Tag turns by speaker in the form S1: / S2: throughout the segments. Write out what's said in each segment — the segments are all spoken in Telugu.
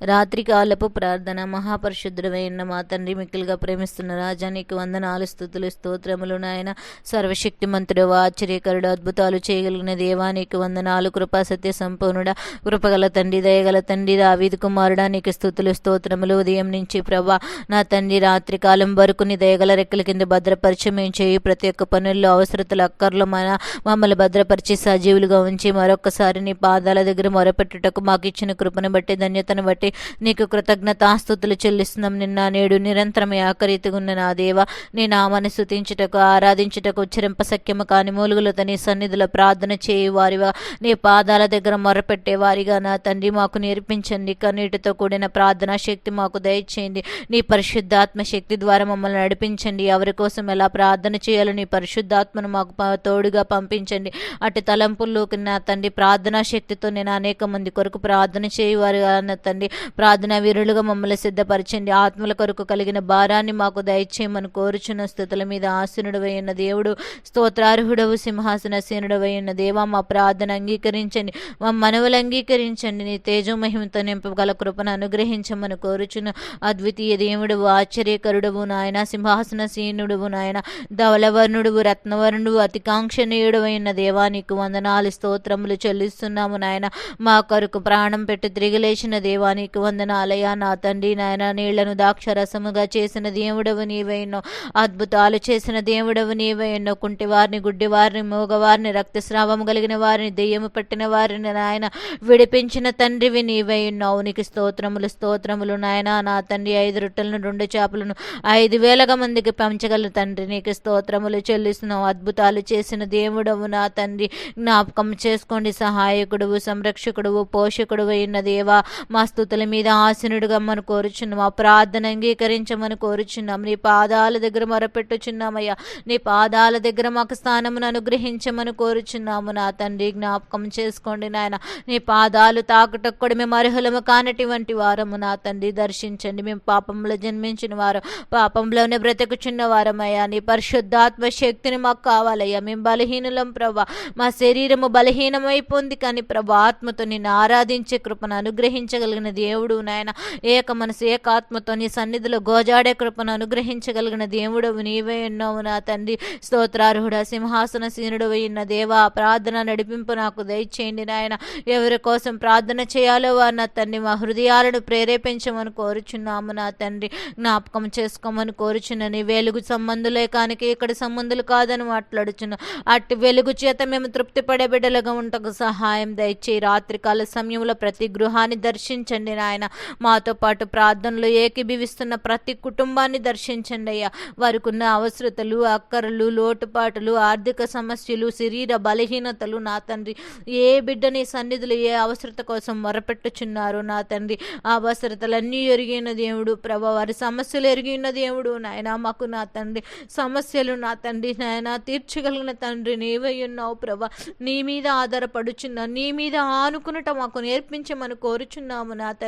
S1: రాత్రికాలపు ప్రార్థన మహాపరిశుద్ధుడమైన మా తండ్రి మిక్కులుగా ప్రేమిస్తున్న రాజా నీకు వందనాలు స్థుతులు స్తోత్రములు నాయన. సర్వశక్తిమంతుడు ఆశ్చర్యకరుడు అద్భుతాలు చేయగలిగిన దేవా నీకు వందనాలు. కృపా సత్య సంపూర్ణుడ కృపగల తండ్రి దయగల తండ్రి దావీదు కుమారుడా నీకు స్థుతులు స్తోత్రములు. ఉదయం నుంచి ప్రభా నా తండ్రి రాత్రికాలం వరకు నీ దయగల రెక్కల కింద భద్రపరిచయం చేయి ప్రతి ఒక్క పనుల్లో అవసరతలు అక్కర్లు మన మమ్మల్ని భద్రపరిచి సజీవులుగా ఉంచి మరొకసారి నీ పాదాల దగ్గర మొరపెట్టుటకు మాకు ఇచ్చిన కృపను బట్టి ధన్యతను బట్టి నీకు కృతజ్ఞతాస్తుతులు చెల్లిస్తున్నాం నిన్న నేడు నిరంతరం ఆకరీతిగున్న నా దేవ నీ నామాన్ని స్థుతించుటకు ఆరాధించుటకు ఉచ్చరింప సఖ్యము కాని మూలుగులతో నీ సన్నిధిలో ప్రార్థన చేయువారిగా నీ పాదాల దగ్గర మొరపెట్టే వారిగా నా తండ్రి మాకు నేర్పించండి. కన్నీటితో కూడిన ప్రార్థనా శక్తి మాకు దయచేయండి. నీ పరిశుద్ధాత్మ శక్తి ద్వారా మమ్మల్ని నడిపించండి. ఎవరి కోసం ఎలా ప్రార్థన చేయాలో నీ పరిశుద్ధాత్మను మాకు ప- తోడుగా పంపించండి. అటు తలంపుల్లోకి నా తండ్రి ప్రార్థనా శక్తితో నేను అనేక మంది కొరకు ప్రార్థన చేయవారు నా తండ్రి ప్రార్థనా వీరులుగా మమ్మల్ని సిద్ధపరచండి. ఆత్మల కొరకు కలిగిన భారాన్ని మాకు దయచేయమని కోరుచున్న స్థుతుల మీద ఆసనుడవై దేవుడు స్తోత్రార్హుడవు సింహాసనసీనుడవై ఉన్న దేవా మా ప్రార్థన అంగీకరించండి. మా మనవులు అంగీకరించండి. నీ తేజో మహిమతో నింపగల కృపను అనుగ్రహించమని కోరుచున్న అద్వితీయ దేవుడవు ఆశ్చర్యకరుడవు నాయన సింహాసన సీనుడువు నాయన ధవలవర్ణుడువు రత్నవర్ణుడు అతికాంక్షణీయుడవైన దేవా నీకు వందనాలు స్తోత్రములు చెల్లిస్తున్నాము నాయన. మా కొరకు ప్రాణం పెట్టి తిరిగి లేచిన నీకు వందనాలయా నా తండ్రి నాయన నీళ్ళను ద్రాక్షరసముగా చేసిన దేవుడవు నీవైనో అద్భుతాలు చేసిన దేవుడవు నీవైనో కుంటి వారిని గుడ్డి వారిని మూగవారిని రక్తస్రావము కలిగిన వారిని దెయ్యము పట్టిన వారిని నాయన విడిపించిన తండ్రివి నీవై అవునికి నీకు స్తోత్రములు స్తోత్రములు నాయన. నా తండ్రి ఐదు రొట్టెలను రెండు చేపలను ఐదు వేలగా మందికి పంచగల తండ్రి. నీకు స్తోత్రములు చెల్లిస్తున్నావు. అద్భుతాలు చేసిన దేవుడవు నా తండ్రి. జ్ఞాపకం చేసుకోండి. సహాయకుడువు సంరక్షకుడువు పోషకుడు అయిన దేవా. మా స్థుతులు మీద ఆసనుడుగా మనం కోరుచున్నాం. ప్రార్థన అంగీకరించమని కోరుచున్నాం. నీ పాదాల దగ్గర మొరపెట్టుచున్నామయ్యా. నీ పాదాల దగ్గర మాకు స్థానమును అనుగ్రహించమని కోరుచున్నాము నా తండ్రి. జ్ఞాపకం చేసుకోండి నాయన. నీ పాదాలు తాకుటకు కూడా మేము అర్హులము కానటువంటి వారము నా తండ్రి. దర్శించండి. మేము పాపంలో జన్మించిన వారు పాపంలోనే బ్రతుకుచున్న వారమయ్యా. నీ పరిశుద్ధాత్మ శక్తిని మాకు కావాలయ్యా. మేము బలహీనులం ప్రభా మా శరీరము బలహీనమైపోయింది కానీ ప్రభా ఆత్మతో నిన్ను ఆరాధించే కృపను అనుగ్రహించగలిగినది దేవుడు నాయన. ఏక మనసు ఏకాత్మతో నీ సన్నిధిలో గోజాడే కృపను అనుగ్రహించగలిగిన దేవుడు నీవే ఉన్నావు నా తండ్రి. స్తోత్రార్హుడ సింహాసన సీనుడు అయిన దేవా ప్రార్థన నడిపింపు నాకు దయచేయండి నాయన. ఎవరి కోసం ప్రార్థన చేయాలో వారు నా తండ్రి మా హృదయాలను ప్రేరేపించమని కోరుచున్నాము నా తండ్రి. జ్ఞాపకం చేసుకోమని కోరుచున్న నీ వెలుగు సంబంధులే కానికి ఇక్కడ సంబంధులు కాదని మాట్లాడుచున్నా అట్టి వెలుగు చేత మేము తృప్తి పడే బిడ్డలుగా ఉంటకు సహాయం దయచేయి. రాత్రికాల సమయంలో ప్రతి గృహాన్ని దర్శించండి నాయన. మాతో పాటు ప్రార్థనలు ఏకీభవిస్తున్న ప్రతి కుటుంబాన్ని దర్శించండి అయ్యా. వారికి ఉన్న అవసరతలు అక్కరలు లోటుపాటులు ఆర్థిక సమస్యలు శరీర బలహీనతలు నా తండ్రి. ఏ బిడ్డని సన్నిధులు సన్నిధిలో ఏ అవసరత కోసం మొరపెట్టుచున్నారు నా తండ్రి. ఆ అవసరతలన్నీ ఎరిగిన దేవుడు ప్రభా. వారి సమస్యలు ఎరిగిన దేవుడు నాయన మాకు నా తండ్రి. సమస్యలు నా తండ్రి నాయన తీర్చగలిగిన తండ్రి నీవై ఉన్నావు ప్రభా. నీ మీద ఆధారపడుచున్నా నీ మీద ఆనుకునటం మాకు నేర్పించమని కోరుచున్నాము నా తండ్రి.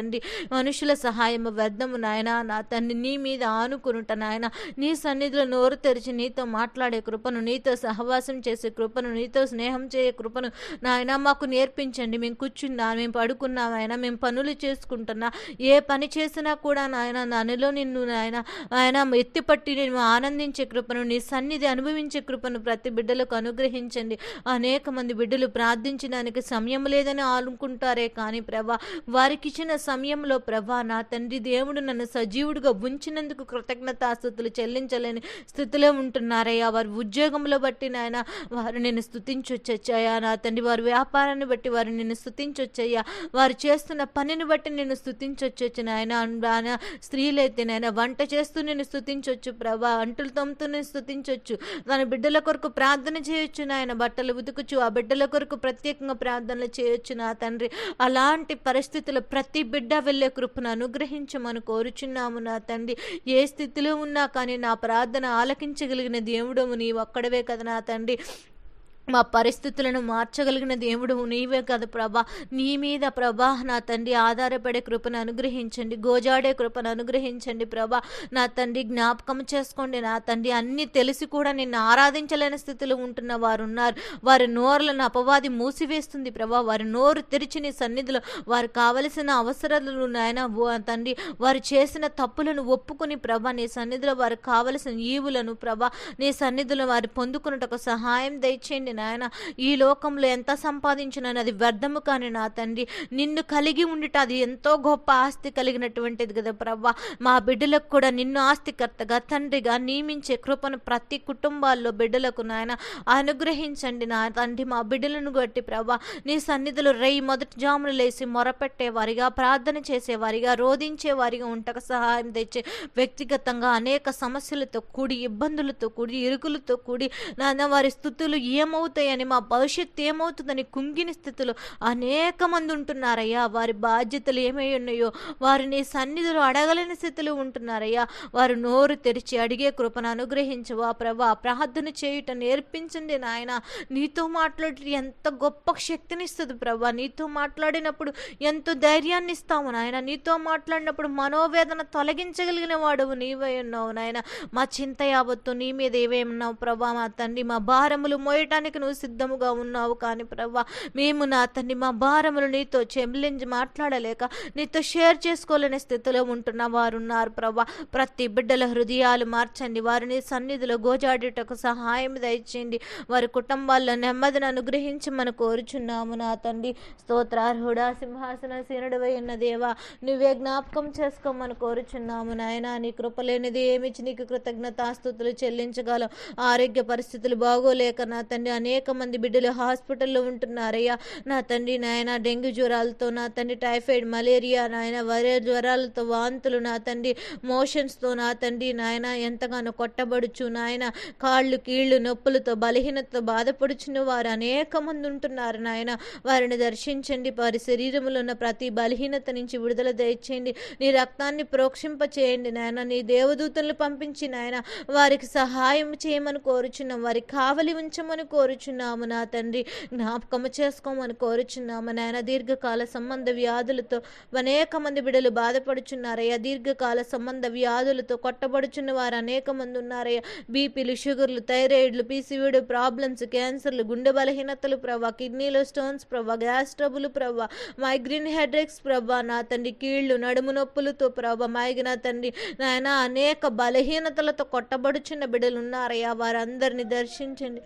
S1: మనుషుల సహాయము వ్యర్థము నాయన. నా తండ్రి నీ మీద ఆనుకునుట నాయన. నీ సన్నిధిలో నోరు తెరిచి నీతో మాట్లాడే కృపను నీతో సహవాసం చేసే కృపను నీతో స్నేహం చేయ కృపను నాయన మాకు నేర్పించండి. మేము కూర్చున్నా మేము పడుకున్నాం ఆయన మేము పనులు చేసుకుంటున్నా. ఏ పని చేసినా కూడా నాయన నన్నులో నిన్ను నాయన ఆయన ఎత్తిపట్టి నేను ఆనందించే కృపను నీ సన్నిధి అనుభవించే కృపను ప్రతి బిడ్డలకు అనుగ్రహించండి. అనేక మంది బిడ్డలు ప్రార్థించడానికి సమయం లేదని అనుకుంటారే కానీ ప్రభా వారికి ఇచ్చిన సమయంలో ప్రభా నా తండ్రి దేవుడు నన్ను సజీవుడిగా ఉంచినందుకు కృతజ్ఞతాస్థుతులు చెల్లించలేని స్థితిలో ఉంటున్నారయ్యా. వారి ఉద్యోగంలో బట్టి నాయన వారు నేను స్థుతించొచ్చయ్యా నా తండ్రి వారి వ్యాపారాన్ని బట్టి వారు నేను స్థుతించొచ్చయ్యా వారు చేస్తున్న పనిని బట్టి నేను స్థుతించొచ్చు నాయన. నాయన స్త్రీలైతే నాయన వంట చేస్తూ నేను స్థుతించొచ్చు ప్రభా. అంటులు తమ్ముతూ నేను స్థుతించొచ్చు తన బిడ్డల కొరకు ప్రార్థన చేయొచ్చు నాయన. బట్టలు ఉతుకుచు ఆ బిడ్డల కొరకు ప్రత్యేకంగా ప్రార్థనలు చేయొచ్చు నా తండ్రి. అలాంటి పరిస్థితులు ప్రతి బిడ్డ వెళ్ళే కృపను అనుగ్రహించమని కోరుచున్నాము నా తండ్రి. ఏ స్థితిలో ఉన్నా కానీ నా ప్రార్థన ఆలకించగలిగిన దేవుడము నీవు ఒక్కడవే కదా నా తండ్రి. మా పరిస్థితులను మార్చగలిగిన దేవుడు నీవే కదా ప్రభా. నీ మీద ప్రభా నా తండ్రి ఆధారపడే కృపను అనుగ్రహించండి. గోజాడే కృపను అనుగ్రహించండి ప్రభా. నా తండ్రి జ్ఞాపకం చేసుకోండి. నా తండ్రి అన్నీ తెలిసి కూడా నిన్ను ఆరాధించలేని స్థితిలో ఉంటున్న వారు ఉన్నారు వారి నోరులను అపవాది మూసివేస్తుంది ప్రభా. వారి నోరు తెరిచి నీ సన్నిధిలో వారు కావలసిన అవసరాలు నాయన తండ్రి వారు చేసిన తప్పులను ఒప్పుకుని ప్రభా నీ సన్నిధిలో వారికి కావలసిన ఈవులను ప్రభా నీ సన్నిధిలో వారు పొందుకున్నటకు సహాయం దయచేయండి. నాయన. ఈ లోకంలో ఎంత సంపాదించినా అది వ్యర్థము కానీ నా తండ్రి. నిన్ను కలిగి ఉండిట అది ఎంతో గొప్ప ఆస్తి కలిగినటువంటిది కదా ప్రవ్వా. మా బిడ్డలకు కూడా నిన్ను ఆస్తికర్తగా తండ్రిగా నియమించే కృపను ప్రతి కుటుంబాల్లో బిడ్డలకు నాయన అనుగ్రహించండి నా తండ్రి. మా బిడ్డలను గట్టి ప్రభా నీ సన్నిధిలో రేయి మొదటి జాములు లేసి మొరపెట్టేవారిగా ప్రార్థన చేసేవారిగా రోధించేవారిగా ఉంటక సహాయం తెచ్చే వ్యక్తిగతంగా అనేక సమస్యలతో కూడి ఇబ్బందులతో కూడి ఇరుకులతో కూడి నాన్న వారి స్థుతులు ఏమవుతాయని మా భవిష్యత్తు ఏమవుతుందని కుంగిని స్థితిలో అనేక మంది ఉంటున్నారయ్యా. వారి బాధ్యతలు ఏమై ఉన్నాయో వారిని సన్నిధిలో అడగలేని స్థితిలో ఉంటున్నారయ్యా. వారు నోరు తెరిచి అడిగే కృపను అనుగ్రహించవా ప్రభా ప్రార్థన చేయుట నేర్పించండి నాయన. నీతో మాట్లాడి ఎంత గొప్ప శక్తినిస్తుంది ప్రభా. నీతో మాట్లాడినప్పుడు ఎంతో ధైర్యాన్ని ఇస్తాము నాయన. నీతో మాట్లాడినప్పుడు మనోవేదన తొలగించగలిగిన వాడువు నీవై ఉన్నావు నాయన. మా చింత యావత్తు నీ మీద ఏవేమన్నావు ప్రభా? మా తండ్రి మా భారములు మోయటానికి నువ్వు సిద్ధముగా ఉన్నావు కానీ ప్రభా మేము నా తండ్రి మా భారములు నీతో చెంబలించి మాట్లాడలేక నీతో షేర్ చేసుకోలేని స్థితిలో ఉంటున్న వారు ఉన్నారు ప్రభా ప్రతి బిడ్డల హృదయాలు మార్చండి వారిని సన్నిధిలో గోజాడుటకు సహాయం దయచేయండి. వారి కుటుంబాల్లో నెమ్మదిని అనుగ్రహించి మనం కోరుచున్నాము నా తండ్రి. స్తోత్రార్హుడా సింహాసన సీనుడివై ఉన్న దేవా నువ్వే జ్ఞాపకం చేసుకోమని కోరుచున్నాము నాయన. నీ కృపలేనిది ఏమిచ్చి నీకు కృతజ్ఞతాస్తుతులు చెల్లించగలం. ఆరోగ్య పరిస్థితులు బాగోలేక నా తండ్రి అనేక మంది బిడ్డలు హాస్పిటల్లో ఉంటున్నారయ్యా. నా తండ్రి నాయన డెంగ్యూ జ్వరాలతో నా తండ్రి టైఫాయిడ్ మలేరియా నాయన వైరల్ జ్వరాలతో వాంతులు నా తండ్రి మోషన్స్తో నా తండ్రి నాయన ఎంతగానో కొట్టబడుచు నాయన కాళ్ళు కీళ్ళు నొప్పులతో బలహీనతతో బాధపడుచున్న వారు అనేక మంది ఉంటున్నారు నాయన. వారిని దర్శించండి. వారి శరీరంలో ఉన్న ప్రతి బలహీనత నుంచి విడుదల దయచేయండి. నీ రక్తాన్ని ప్రోక్షింప చేయండి నాయన. నీ దేవదూతలను పంపించి నాయన వారికి సహాయం చేయమని కోరుచున్నాం. వారికి కావలి ఉంచమని కోరు కోరుచున్నాము నా తండ్రి. జ్ఞాపకము చేసుకోమని కోరుచున్నాము నాయన. దీర్ఘకాల సంబంధ వ్యాధులతో అనేక మంది బిడలు బాధపడుచున్నారయ్యా. దీర్ఘకాల సంబంధ వ్యాధులతో కొట్టబడుచున్న వారు అనేక మంది ఉన్నారయ్యా. బీపీలు షుగర్లు థైరాయిడ్లు పీసీవీడు ప్రాబ్లమ్స్ క్యాన్సర్లు గుండె బలహీనతలు ప్రభా కిడ్నీలో stones Prabha gas trouble Prabha migraine headaches Prabha నా తండ్రి. కీళ్ళు నడుము నొప్పులతో ప్రభా మైగ్రేన్ తండ్రి. నాయన అనేక బలహీనతలతో కొట్టబడుచున్న బిడ్డలు ఉన్నారయ్యా. వారందరిని దర్శించండి.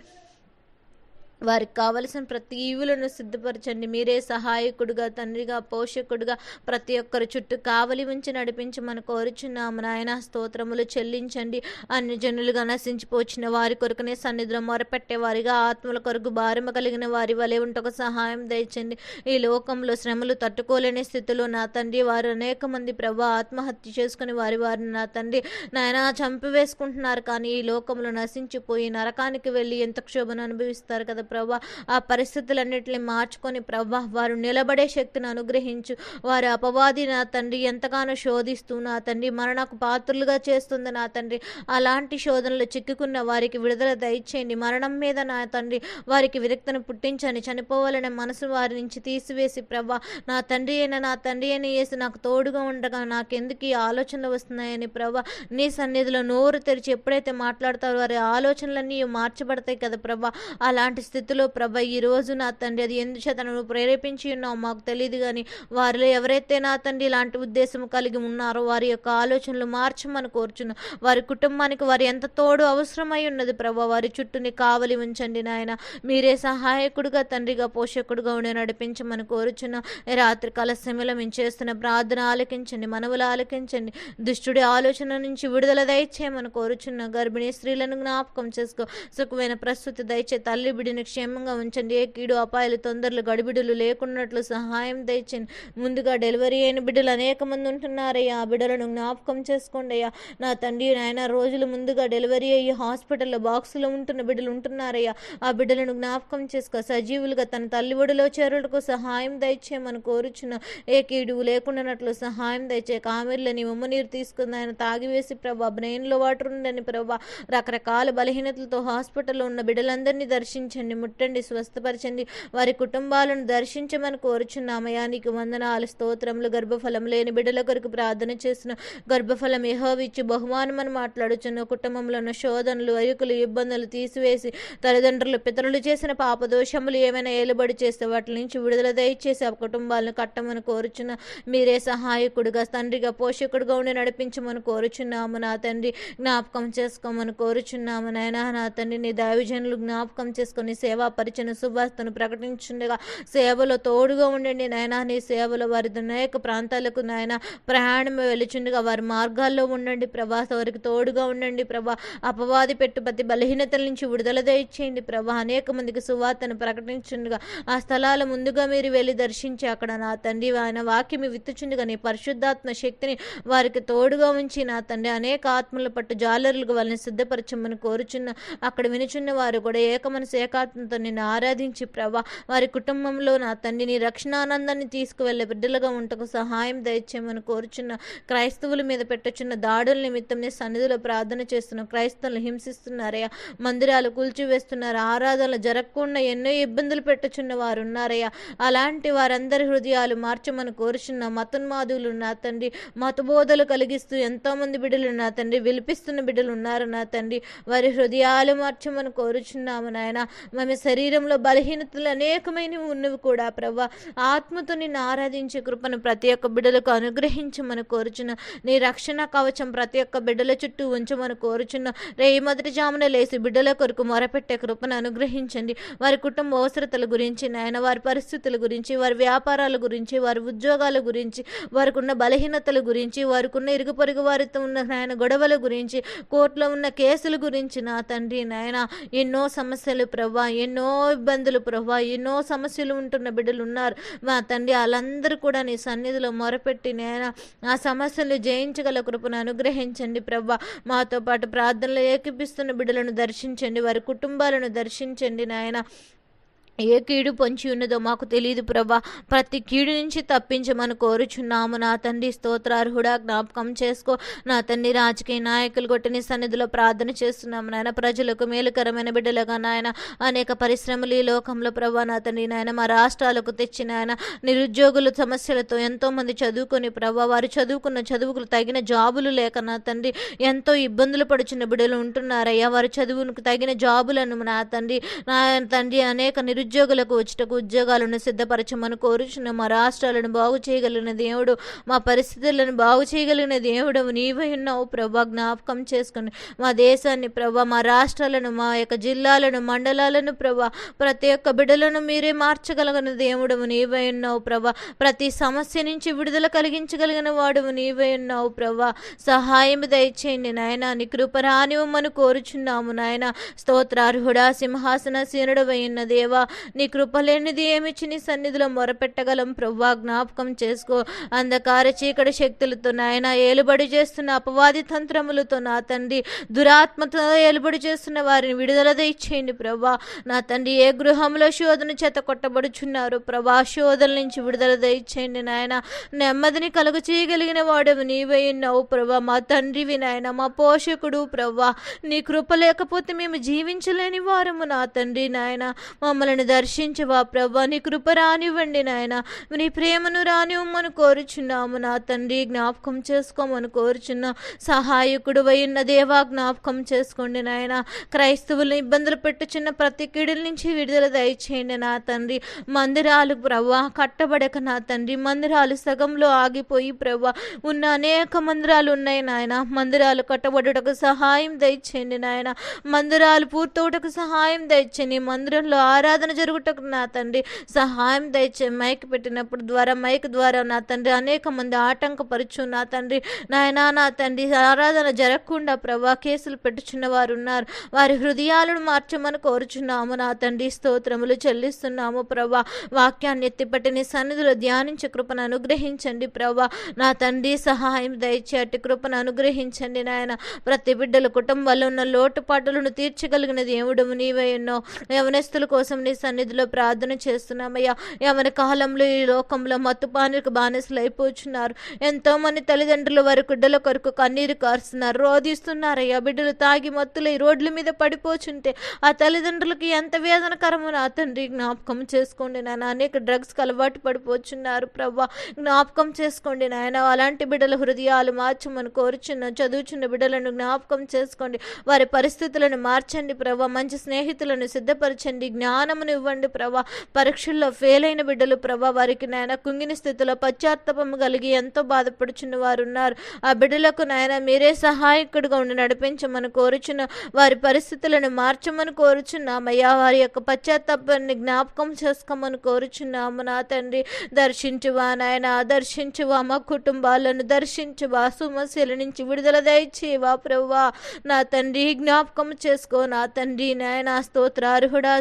S1: వారికి కావలసిన ప్రతి ఈవులను సిద్ధపరచండి. మీరే సహాయకుడుగా తండ్రిగా పోషకుడుగా ప్రతి ఒక్కరి చుట్టూ కావలి ఉంచి నడిపించమని కోరుచున్నాము నాయన స్తోత్రములు చెల్లించండి. అన్ని జనులుగా నశించిపోచిన వారి కొరకునే సన్నిధిలో మొరపెట్టే వారిగా ఆత్మల కొరకు భారమ కలిగిన వారి వలె ఉంటకు సహాయం దయచండి. ఈ లోకంలో శ్రమలు తట్టుకోలేని స్థితిలో నా తండ్రి వారు అనేక మంది ప్రభా ఆత్మహత్య చేసుకుని వారి వారిని నా తండ్రి నాయన చంపివేసుకుంటున్నారు. కానీ ఈ లోకంలో నశించిపోయి నరకానికి వెళ్ళి ఎంత క్షోభను అనుభవిస్తారు కదా ప్రభా. ఆ పరిస్థితులన్నింటినీ మార్చుకొని ప్రభా వారు నిలబడే శక్తిని అనుగ్రహించు. వారి అపవాది నా తండ్రి ఎంతగానో శోధిస్తూ నా తండ్రి మరణకు పాత్రలుగా చేస్తుంది నా తండ్రి. అలాంటి శోధనలు చిక్కుకున్న వారికి విడుదల దయచేయండి. మరణం మీద నా తండ్రి వారికి విరక్తను పుట్టించని చనిపోవాలనే మనసు వారి నుంచి తీసివేసి ప్రభా నా తండ్రి అయిన నా తండ్రి అయిన వేసి నాకు తోడుగా ఉండగా నాకెందుకు ఈ ఆలోచనలు వస్తున్నాయని ప్రభా నీ సన్నిధిలో నోరు తెరిచి ఎప్పుడైతే మాట్లాడతారో వారి ఆలోచనలన్నీ మార్చబడతాయి కదా ప్రభా. అలాంటి స్థితి స్థితిలో ప్రభ ఈ రోజు నా తండ్రి అది ఎందుచేత నువ్వు ప్రేరేపించి ఉన్నావు? మాకు తెలియదు కానీ వారిలో ఎవరైతే నా తండ్రి ఇలాంటి ఉద్దేశం కలిగి ఉన్నారో వారి యొక్క ఆలోచనలు మార్చమని కోరుచున్నాం. వారి కుటుంబానికి వారి ఎంత తోడు అవసరమై ఉన్నది ప్రభా వారి చుట్టూని కావలి ఉంచండి నాయన. మీరే సహాయకుడుగా తండ్రిగా పోషకుడుగా ఉండి నడిపించమని కోరుచున్నాం. ఈ రాత్రి కాల సమయంలో మేము చేస్తున్న ప్రార్థన ఆలకించండి మనవులు ఆలకించండి. దుష్టుడి ఆలోచన నుంచి విడుదల దయచేయమని కోరుచున్నాం. గర్భిణీ స్త్రీలను జ్ఞాపకం చేసుకో. సుఖమైన ప్రస్తుతి దయచే తల్లి బిడిని క్షేమంగా ఉంచండి. ఏ కీడు అపాయాలు తొందరలు గడిబిడులు లేకున్నట్లు సహాయం దయచండి ముందుగా డెలివరీ అయిన బిడ్డలు అనేక మంది ఉంటున్నారయ్యా. ఆ బిడ్డలను జ్ఞాపకం చేసుకోండి అయ్యా. నా తండ్రి నాయన రోజులు ముందుగా డెలివరీ అయ్యి హాస్పిటల్లో బాక్సులో ఉంటున్న బిడ్డలు ఉంటున్నారయ్యా. ఆ బిడ్డలను జ్ఞాపకం చేసుకో. సజీవులుగా తన తల్లి ఒడిలో చేరుటకు సహాయం దయచేయమని కోరుచున్న ఏ కీడు లేకుండానట్లు సహాయం దయచే కామెర్లని ఉమ్మ నీరు తీసుకుంది ఆయన. తాగివేసి ప్రభా బ్రెయిన్లో వాటర్ ఉందని ప్రభా. రకరకాల బలహీనతలతో హాస్పిటల్లో ఉన్న బిడ్డలందరినీ దర్శించండి. ముట్టండి స్వస్థపరచండి. వారి కుటుంబాలను దర్శించమని కోరుచున్నామయ్యా నీకు వందనాలు స్తోత్రములు గర్భఫలం లేని బిడ్డల కొరకు ప్రార్థన చేసిన గర్భఫలం యహోవిచ్చి బహుమానం అని మాట్లాడుచున్న. కుటుంబంలో ఉన్న శోధనలు అయుకులు ఇబ్బందులు తీసివేసి తల్లిదండ్రులు పితరులు చేసిన పాపదోషములు ఏమైనా ఏలుబడి చేస్తే వాటి నుంచి విడుదల దయచేసి ఆ కుటుంబాలను కట్టమని కోరుచున్న. మీరే సహాయకుడుగా తండ్రిగా పోషకుడుగా ఉండి నడిపించమని కోరుచున్నాము నా తండ్రి. జ్ఞాపకం చేసుకోమని కోరుచున్నాము నాయన. నా తండ్రి నీ దైవజనులు జ్ఞాపకం చేసుకొని సేవా పరిచయం సువార్తను ప్రకటించుండగా సేవలో తోడుగా ఉండండి నాయన. నీ సేవలో వారి అనేక ప్రాంతాలకు నాయన ప్రయాణం వెలుచుండగా వారి మార్గాల్లో ఉండండి ప్రభా. వారికి తోడుగా ఉండండి ప్రభా. అపవాది పెట్టు ప్రతి బలహీనతల నుంచి విడుదల దయచేయండి ప్రభా. అనేక మందికి సువార్తను ప్రకటించుండగా ఆ స్థలాల ముందుగా మీరు వెళ్ళి దర్శించి అక్కడ నా తండ్రి ఆయన వాక్యం విత్తుచుండగా నీ పరిశుద్ధాత్మ శక్తిని వారికి తోడుగా ఉంచి నా తండ్రి అనేక ఆత్మల పట్టు జాలరులకు వాళ్ళని సిద్ధపరచమని కోరుచున్న అక్కడ వినుచున్న వారు కూడా ఏక మనసు పరిశుద్ధాత్మతో నేను ఆరాధించి ప్రభా వారి కుటుంబంలో నా తండ్రిని రక్షణానందాన్ని తీసుకువెళ్ళే బిడ్డలుగా ఉంటకు సహాయం దయచేయమని కోరుచున్న క్రైస్తవుల మీద పెట్టచున్న దాడుల నిమిత్తం నేను సన్నిధిలో ప్రార్థన చేస్తున్న. క్రైస్తవులు హింసిస్తున్నారయ్యా మందిరాలు కూల్చివేస్తున్నారు ఆరాధనలు జరగకుండా ఎన్నో ఇబ్బందులు పెట్టుచున్న వారు ఉన్నారయ్యా అలాంటి వారందరి హృదయాలు మార్చమని కోరుచున్న మతోన్మాదులు నా తండ్రి మతబోధలు కలిగిస్తూ ఎంతోమంది బిడ్డలు నా తండ్రి విలిపిస్తున్న బిడ్డలు ఉన్నారు నా తండ్రి. వారి హృదయాలు మార్చమని కోరుచున్నాము నాయన. ఆమె శరీరంలో బలహీనతలు అనేకమైనవి ఉన్నవి కూడా ప్రభా ఆత్మతో నిన్ను ఆరాధించే కృపను ప్రతి ఒక్క బిడ్డలకు అనుగ్రహించమని కోరుచున్న నీ రక్షణ కవచం ప్రతి ఒక్క బిడ్డల చుట్టూ ఉంచమని కోరుచున్న రే మొదటి జామున లేసి బిడ్డల కొరకు మొరపెట్టే కృపను అనుగ్రహించండి. వారి కుటుంబ అవసరతల గురించి నాయన వారి పరిస్థితుల గురించి వారి వ్యాపారాల గురించి వారి ఉద్యోగాల గురించి వారికి ఉన్న బలహీనతల గురించి వారికి ఉన్న ఇరుగు పొరుగు వారితో ఉన్న నాయన గొడవల గురించి కోర్టులో ఉన్న కేసుల గురించి నా తండ్రి నాయన ఎన్నో సమస్యలు ప్రభా ఎన్నో ఇబ్బందులు ప్రభా ఎన్నో సమస్యలు ఉంటున్న బిడ్డలు ఉన్నారు మా తండ్రి వాళ్ళందరూ కూడా నీ సన్నిధిలో మొరపెట్టి నేను ఆ సమస్యలు జయించగల కృపను అనుగ్రహించండి ప్రభా. మాతో పాటు ప్రార్థనలు ఏకిపిస్తున్న బిడ్డలను దర్శించండి వారి కుటుంబాలను దర్శించండి నాయన. ఏ కీడు పొంచి ఉన్నదో మాకు తెలియదు ప్రభా ప్రతి కీడు నుంచి తప్పించమని కోరుచున్నాము. నా తండ్రి స్తోత్రార్హుడా జ్ఞాపకం చేసుకో. నా తండ్రి రాజకీయ నాయకులు కొట్టిన సన్నిధిలో ప్రార్థన చేస్తున్నాము నాయన. ప్రజలకు మేలుకరమైన బిడ్డలుగా నాయన. అనేక పరిశ్రమలు ఈ లోకంలో ప్రభా నా తండ్రి నాయన. మా రాష్ట్రాలకు తెచ్చిన ఆయన నిరుద్యోగుల సమస్యలతో ఎంతోమంది చదువుకొని ప్రభా వారు చదువుకున్న చదువుకు తగిన జాబులు లేక నా తండ్రి ఎంతో ఇబ్బందులు పడుచున్న బిడ్డలు ఉంటున్నారయ్యా. వారి చదువుకు తగిన జాబులను నా తండ్రి నా తండ్రి అనేక ఉద్యోగులకు ఉచితకు ఉద్యోగాలను సిద్ధపరచమని కోరుచున్న మా రాష్ట్రాలను బాగు చేయగలిగిన దేవుడు మా పరిస్థితులను బాగు చేయగలిగిన దేవుడు నీవై ఉన్నావు ప్రభా. జ్ఞాపకం చేసుకుని మా దేశాన్ని ప్రభా మా రాష్ట్రాలను మా యొక్క జిల్లాలను మండలాలను ప్రభా ప్రతి ఒక్క బిడలను మీరే మార్చగలిగిన దేవుడు నీవై ఉన్నావు ప్రభా. ప్రతి సమస్య నుంచి విడుదల కలిగించగలిగిన వాడు నీవై ఉన్నావు ప్రభా. సహాయం దయచేయండి నాయన నీ కృపరానివ్వమని కోరుచున్నాము నాయన. స్తోత్రార్హుడా సింహాసన సీనుడు దేవా నీ కృప లేనిది ఏమిచ్చి నీ సన్నిధిలో మొరపెట్టగలం? ప్రవ్వా జ్ఞాపకం చేసుకో. అంధకార చీకటి శక్తులతో నాయన ఏలుబడి చేస్తున్న అపవాది తంత్రములతో నా తండ్రి దురాత్మతో ఏలుబడి చేస్తున్న వారిని విడుదల ఇచ్చేయండి ప్రభా నా తండ్రి ఏ గృహంలో శోధన చేత కొట్టబడుచున్నారు ప్రభా శోధన నుంచి విడుదల దయచేయండి నాయన. నెమ్మదిని కలుగు చేయగలిగిన వాడు నీవే ఉన్నావు ప్రభా మా తండ్రివి నాయన మా పోషకుడు ప్రభా నీ కృప లేకపోతే మేము జీవించలేని వారము నా తండ్రి నాయన. మమ్మల్ని దర్శించవా ప్రభా. నీ కృప రానివ్వండి నాయన. నీ ప్రేమను రానివ్వమని కోరుచున్నాము. నా తండ్రి జ్ఞాపకం చేసుకోమని కోరుచున్నా. సహాయకుడు అయిన దేవా జ్ఞాపకం చేసుకోండి నాయన. క్రైస్తవులను ఇబ్బందులు పెట్టుచున్న ప్రతి కిడుల నుంచి విడుదల దయచేయండి నా తండ్రి. మందిరాలు ప్రభా కట్టబడక నా తండ్రి. మందిరాలు సగంలో ఆగిపోయి ప్రభా ఉన్న అనేక మందిరాలు ఉన్నాయి నాయన. మందిరాలు కట్టబడుటకు సహాయం దయచేయండి నాయన. మందిరాలు పూర్తవుటకు సహాయం దయచేయండి. మందిరంలో ఆరాధన జరుగుటకు నా తండ్రి సహాయం దయచే మైక్ పెట్టినప్పుడు ద్వారా మైక్ ద్వారా నా తండ్రి అనేక మంది ఆటంకపరచు నా తండ్రి. నాయన నా తండ్రి ఆరాధన జరగకుండా ప్రభా కేసులు పెట్టుచున్న వారు ఉన్నారు వారి హృదయాలను మార్చమని కోరుచున్నాము. నా తండ్రి స్తోత్రములు చెల్లిస్తున్నాము ప్రభా. వాక్యాన్ని ఎత్తిపట్టి నీ సన్నిధిలో ధ్యానించే కృపను అనుగ్రహించండి ప్రభా. నా తండ్రి సహాయం దయచే దయచేటి కృపను అనుగ్రహించండి నాయన. ప్రతి బిడ్డల కుటుంబాల్లో ఉన్న లోటుపాటులను తీర్చగలిగిన దేవుడు నీవే ఎన్నో. యవనస్తుల కోసం నీ సన్నిధిలో ప్రార్థన చేస్తున్నామయ్యా. ఎవరి కాలంలో ఈ లోకంలో మత్తుపానికి బానిసలు అయిపోతున్నారు ఎంతో మంది తల్లిదండ్రులు వారి గుడ్డల కొరకు కన్నీరు కారుస్తున్నారు. రోధిస్తున్నారయ్యా. బిడ్డలు తాగి మత్తులు ఈ రోడ్ల మీద పడిపోచుంటే ఆ తల్లిదండ్రులకి ఎంత వేదనకరమో నా తండ్రి జ్ఞాపకం చేసుకోండి నాయన. అనేక డ్రగ్స్కి అలవాటు పడిపోచున్నారు ప్రవ్వా. జ్ఞాపకం చేసుకోండి నాయన. అలాంటి బిడ్డల హృదయాలు మార్చమని కోరుచున్న చదువుచున్న బిడ్డలను జ్ఞాపకం చేసుకోండి. వారి పరిస్థితులను మార్చండి ప్రభా మంచి స్నేహితులను సిద్ధపరచండి. జ్ఞానమును ఇవ్వండి ప్రభా. పరీక్షల్లో ఫెయిల్ అయిన బిడ్డలు ప్రభా వారికి నాయన కుంగిన స్థితిలో పశ్చాత్తాపం కలిగి ఎంతో బాధపడుచున్న వారు ఉన్నారు ఆ బిడ్డలకు నాయన మీరే సహాయకుడిగా ఉండి నడిపించమని కోరుచున్న వారి పరిస్థితులను మార్చమని కోరుచున్నామయ్యా. వారి యొక్క పశ్చాత్తాపాన్ని జ్ఞాపకం చేసుకోమని కోరుచున్నాము నా తండ్రి. దర్శించువా నాయన దర్శించువా మా కుటుంబాలను దర్శించువా సుమస్యల నుంచి విడుదల దయచేవా ప్రవ్వా నా తండ్రి జ్ఞాపకం చేసుకో నా తండ్రి నాయన. స్తోత్రార్హుడా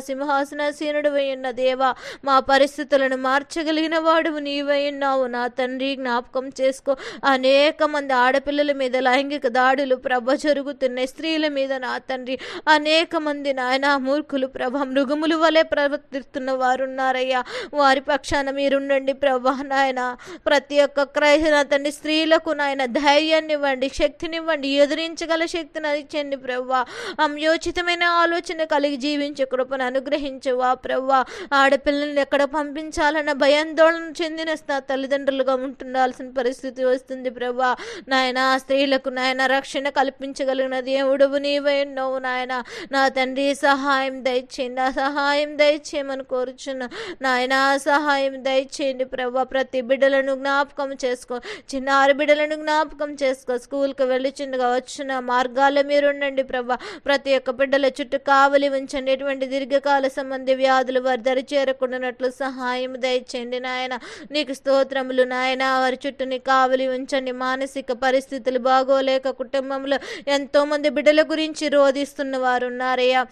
S1: సింహాసనసీనుడు ఉన్న దేవా మా పరిస్థితులను మార్చగలిగిన వాడు నీవై ఉన్నావు. నా తండ్రి జ్ఞాపకం చేసుకో. అనేక మంది ఆడపిల్లల మీద లైంగిక దాడులు ప్రభ జరుగుతున్నాయి. స్త్రీల మీద నా తండ్రి అనేక మంది నాయన మూర్ఖులు ప్రభ మృగములు వలె ప్రవర్తిస్తున్న వారు ఉన్నారయ్యా వారి పక్షాన మీరుండండి ప్రభా నాయన. ప్రతి ఒక్క క్రైస్త నా తండ్రి స్త్రీలకు నాయన ధైర్యాన్ని ఇవ్వండి శక్తినివ్వండి ఎదిరించగల శక్తిని అందించండి ప్రభా. అమ్యోచితమైన ఆలోచన కలిగి జీవించే కృపను అనుగ్రహించవా ప్రవ్వా ఆడపిల్లల్ని ఎక్కడ పంపించాలన్న భయాందోళన చెందిన స్థా- తల్లిదండ్రులుగా ఉంటుండాల్సిన పరిస్థితి వస్తుంది ప్రభా. నాయన స్త్రీలకు నాయన రక్షణ కల్పించగలిగిన దేవుడువు నీవై ఉన్నావు నాయన. నా తండ్రి సహాయం దయచేయండి. నా సహాయం దయచేయమని కోరుచున్న నాయన సహాయం దయచేయండి ప్రభా. ప్రతి బిడ్డలను జ్ఞాపకం చేసుకో చిన్నారి బిడ్డలను జ్ఞాపకం చేసుకో. స్కూల్కి వెళ్ళిచుండగా వచ్చిన మార్గాల్లో మీరు ఉండండి ప్రభా. ప్రతి ఒక్క బిడ్డల చుట్టూ కావలి ఉంచండి. ఎటువంటి దీర్ఘకాల సంబంధి వ్యాధులు వారి దరి చేరకుండానట్లు సహాయం దయచేయండి నాయన. నీకు స్తోత్రములు నాయన. వారి చుట్టూ నీ కావలి ఉంచండి. మానసిక పరిస్థితులు బాగోలేక కుటుంబంలో ఎంతో మంది బిడ్డల గురించి రోధిస్తున్న వారు ఉన్నారయ్యా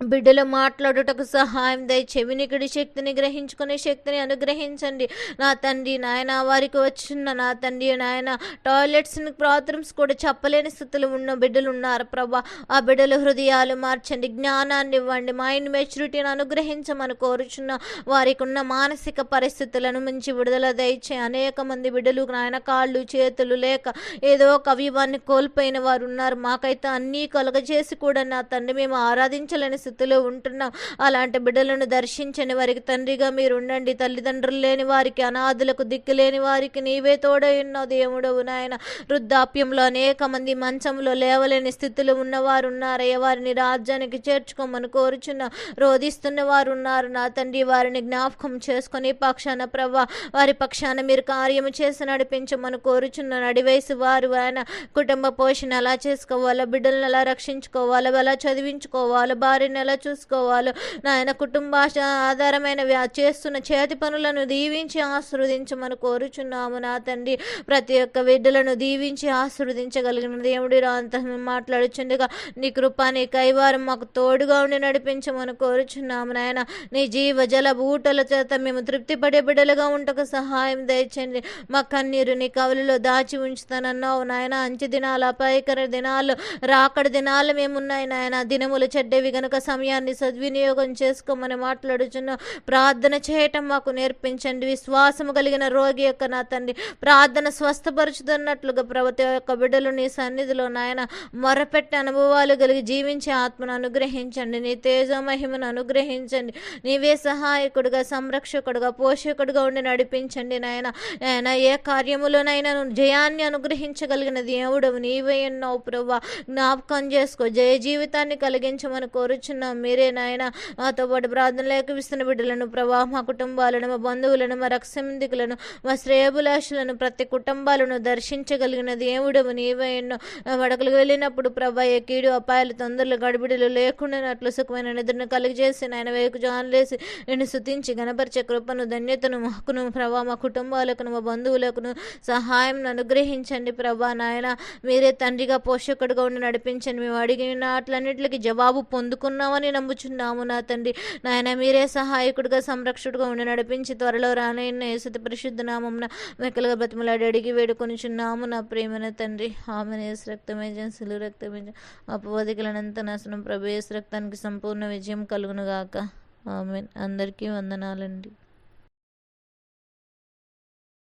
S1: బిడ్డలు మాట్లాడుటకు సహాయం దయ చెవినికిడి శక్తిని గ్రహించుకునే శక్తిని అనుగ్రహించండి. నా తండ్రి నాయన వారికి వచ్చిన నా తండ్రి నాయన టాయిలెట్స్ బాత్రూమ్స్ కూడా చెప్పలేని స్థితిలో ఉన్న బిడ్డలు ఉన్నారు ప్రభా. ఆ బిడ్డల హృదయాలు మార్చండి జ్ఞానాన్ని ఇవ్వండి. మైండ్ మెచ్యూరిటీని అనుగ్రహించమని కోరుచున్న వారికి ఉన్న మానసిక పరిస్థితులను మించి విడుదల దయచే అనేక మంది బిడ్డలు నాయన కాళ్ళు చేతులు లేక ఏదో ఒక అవయవాన్ని కోల్పోయిన వారు ఉన్నారు. మాకైతే అన్నీ కలుగజేసి కూడా నా తండ్రి మేము ఆరాధించలేని స్థితిలో ఉంటున్నాం. అలాంటి బిడ్డలను దర్శించని వారికి తండ్రిగా మీరు ఉండండి. తల్లిదండ్రులు లేని వారికి అనాథులకు దిక్కు లేని వారికి నీవే తోడైన్నావు దేవుడవు నాయన. వృద్ధాప్యంలో అనేక మంది మంచంలో లేవలేని స్థితిలో ఉన్నవారు ఉన్నారయ్య. వారిని రాజ్యానికి చేర్చుకోమని కోరుచున్న. రోధిస్తున్న వారు ఉన్నారు. నా తండ్రి వారిని జ్ఞాపకం చేసుకొని పక్షాన ప్రవ్వ వారి పక్షాన మీరు కార్యము చేసి నడిపించమని కోరుచున్న నడివేసి వారు ఆయన కుటుంబ పోషణ ఎలా చేసుకోవాలో బిడ్డలను ఎలా రక్షించుకోవాలో ఎలా చదివించుకోవాలో భార్యను ఎలా చూసుకోవాలో. నాయన కుటుంబ ఆధారమైన చేస్తున్న చేతి పనులను దీవించి ఆశీర్వదించమని కోరుచున్నాము నా తండ్రి. ప్రతి ఒక్క బిడ్డలను దీవించి ఆశీర్వదించగలిగిన దేవుడి అంత మాట్లాడుచుండగా నీ కృప నీ కైవారం మాకు తోడుగా ఉండి నడిపించమని కోరుచున్నాము నాయన. నీ జీవ జల బూటల చేత మేము తృప్తిపడే బిడ్డలుగా ఉంటకు సహాయం దయచండి. మా కన్నీరు నీ కవులలో దాచి ఉంచుతానన్నావు నాయన. అంచె దినాలు అపాయకర దినాలు రాకడ దినాలు మేమున్నాయి నాయన. దినములు చెడ్డవి గనుక సమయాన్ని సద్వినియోగం చేసుకోమని మాట్లాడుచున్న ప్రార్థన చేయటం మాకు నేర్పించండి. విశ్వాసము కలిగిన రోగి యొక్క నా తండ్రి ప్రార్థన స్వస్థపరుచుతున్నట్లుగా ప్రతి యొక్క బిడ్డలు నీ సన్నిధిలో నాయన మొరపెట్టి అనుభవాలు కలిగి జీవించే ఆత్మను అనుగ్రహించండి. నీ తేజ మహిమను అనుగ్రహించండి. నీవే సహాయకుడుగా సంరక్షకుడుగా పోషకుడుగా ఉండి నడిపించండి నాయన. నాయన ఏ కార్యములోనైనా జయాన్ని అనుగ్రహించగలిగిన దేవుడవు. నీవే ఎన్నో ప్రభు జ్ఞాపకం చేసుకో. జయ జీవితాన్ని కలిగించమని కోరుచు కోరుచున్నాం మీరే నాయన మాతో పాటు ప్రార్థన లేఖిస్తున్న బిడ్డలను ప్రభా మా కుటుంబాలను మా బంధువులను మా రక్షమిందికులను మా శ్రేయభిలాషులను ప్రతి కుటుంబాలను దర్శించగలిగిన దేవుడవు నీవే ఎన్నో. వడకలకు వెళ్ళినప్పుడు ప్రభా ఏ కీడు అపాయాలు తొందరలు గడిబిడలు లేకుండానట్లు సుఖమైన నిద్రను కలిగజేసి నాయన వేకు జాన్లేసి నేను శుతించి గణపరిచే కృపను ధన్యతను మాకును ప్రభా మా కుటుంబాలకును మా బంధువులకును సహాయం అనుగ్రహించండి ప్రభా నాయన. మీరే తండ్రిగా పోషకుడుగా ఉండి నడిపించండి. మేము అడిగిన వాటిలన్నిటికి జవాబు పొందుకున్నామని నమ్ముచున్నాము నా తండ్రి. నాయన మీరే సహాయకుడిగా సంరక్షకుడుగా ఉండి నడిపించి త్వరలో రానైన యేసుతి పరిశుద్ధ నామం మెక్కలుగా బ్రతిమలాడి అడిగి వేడుకొనిచున్నాము నా ప్రేమన తండ్రి. ఆమెనేస్ రక్తమేజం సిలు రక్తమేజం అపవాదికలనంత నాశనం. ప్రభు రక్తానికి సంపూర్ణ విజయం కలుగునుగాక ఆమెన్. అందరికీ వందనాలండి.